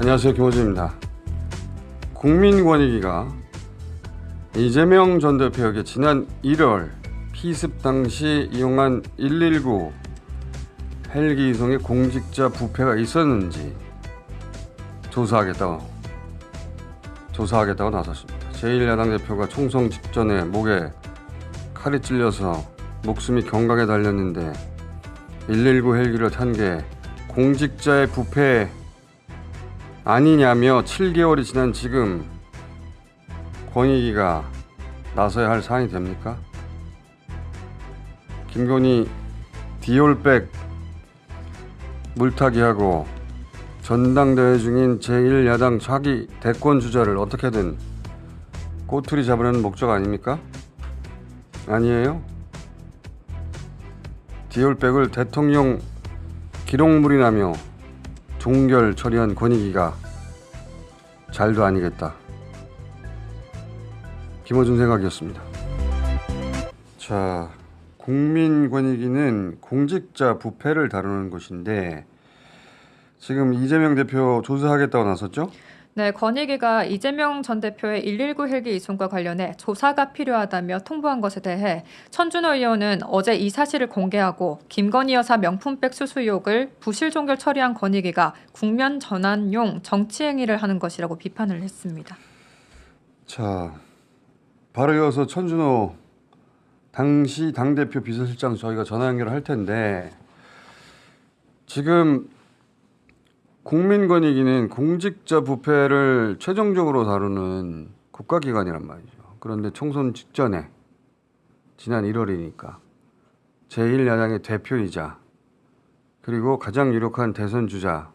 안녕하세요 김호준입니다. 국민권익위가 이재명 전 대표에게 지난 1월 피습 당시 이용한 119 헬기 이송에 공직자 부패가 있었는지 조사하겠다고 조사하겠다고 나섰습니다. 제1야당 대표가 총선 직전에 목에 칼이 찔려서 목숨이 경각에 달렸는데 119 헬기를 탄 게 공직자의 부패 아니냐며 7개월이 지난 지금 권익위가 나서야 할 사안이 됩니까? 김건희 디올백 물타기하고 전당대회 중인 제1야당 차기 대권 주자를 어떻게든 꼬투리 잡으려는 목적 아닙니까? 아니에요? 디올백을 대통령 기록물이라며 종결 처리한 권익위가 잘도 아니겠다. 김어준 생각이었습니다. 자, 국민권익위는 공직자 부패를 다루는 곳인데 지금 이재명 대표 조사하겠다고 나섰죠? 네, 권익위가 이재명 전 대표의 119 헬기 이송과 관련해 조사가 필요하다며 통보한 것에 대해 천준호 의원은 어제 이 사실을 공개하고 김건희 여사 명품백 수수 의혹을 부실 종결 처리한 권익위가 국면 전환용 정치 행위를 하는 것이라고 비판을 했습니다. 자, 바로 이어서 천준호 당시 당대표 비서실장 저희가 전화 연결을 할 텐데 지금 국민권익위는 공직자 부패를 최종적으로 다루는 국가기관이란 말이죠. 그런데 총선 직전에 지난 1월이니까 제1야당의 대표이자 그리고 가장 유력한 대선 주자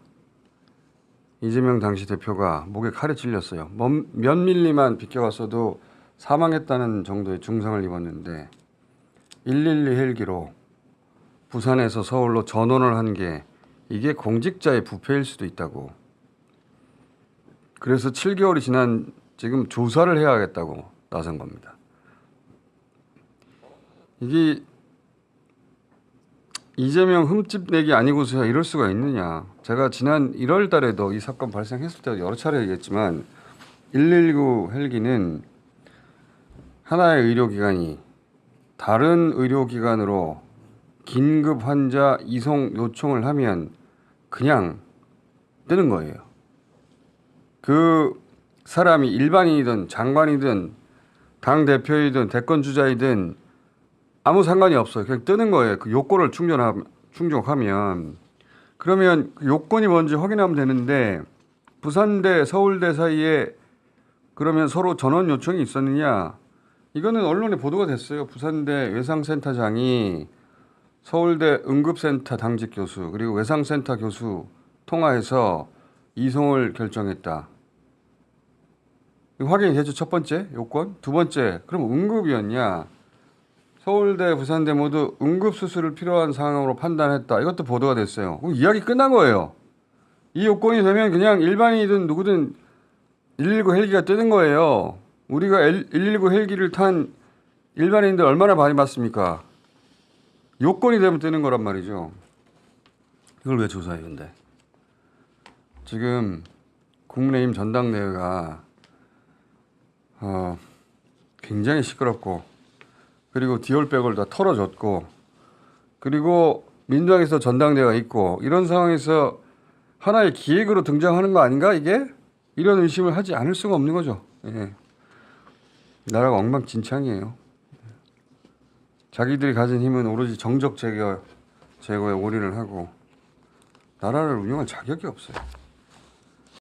이재명 당시 대표가 목에 칼에 찔렸어요. 몇, 몇 밀리만 비껴갔어도 사망했다는 정도의 중상을 입었는데 112 헬기로 부산에서 서울로 전원을 한 게 이게 공직자의 부패일 수도 있다고. 그래서 7개월이 지난 지금 조사를 해야겠다고 나선 겁니다. 이게 이재명 흠집 내기 아니고서야 이럴 수가 있느냐. 제가 지난 1월 달에도 이 사건 발생했을 때 여러 차례 얘기했지만 119 헬기는 하나의 의료기관이 다른 의료기관으로 긴급 환자 이송 요청을 하면 그냥 뜨는 거예요. 그 사람이 일반인이든 장관이든 당 대표이든 대권 주자이든 아무 상관이 없어요. 그냥 뜨는 거예요. 그 요건을 충족하면 그러면 그 요건이 뭔지 확인하면 되는데 부산대 서울대 사이에 그러면 서로 전원 요청이 있었느냐? 이거는 언론에 보도가 됐어요. 부산대 외상센터장이 서울대 응급센터 당직 교수 그리고 외상센터 교수 통화해서 이송을 결정했다. 확인이 되죠. 첫 번째 요건. 두 번째, 그럼 응급이었냐? 서울대, 부산대 모두 응급 수술을 필요한 상황으로 판단했다. 이것도 보도가 됐어요. 그럼 이야기 끝난 거예요. 이 요건이 되면 그냥 일반인이든 누구든 119 헬기가 뜨는 거예요. 우리가 119 헬기를 탄 일반인들 얼마나 많이 봤습니까? 요건이 되면 뜨는 거란 말이죠. 이걸 왜 조사해 근데? 지금 국민의힘 전당대회가 어, 굉장히 시끄럽고 그리고 디올백을 다 털어줬고 그리고 민주당에서 전당대회가 있고 이런 상황에서 하나의 기획으로 등장하는 거 아닌가 이게? 이런 의심을 하지 않을 수가 없는 거죠. 예. 나라가 엉망진창이에요. 자기들이 가진 힘은 오로지 정적 제거, 제거에 올인을 하고 나라를 운영할 자격이 없어요.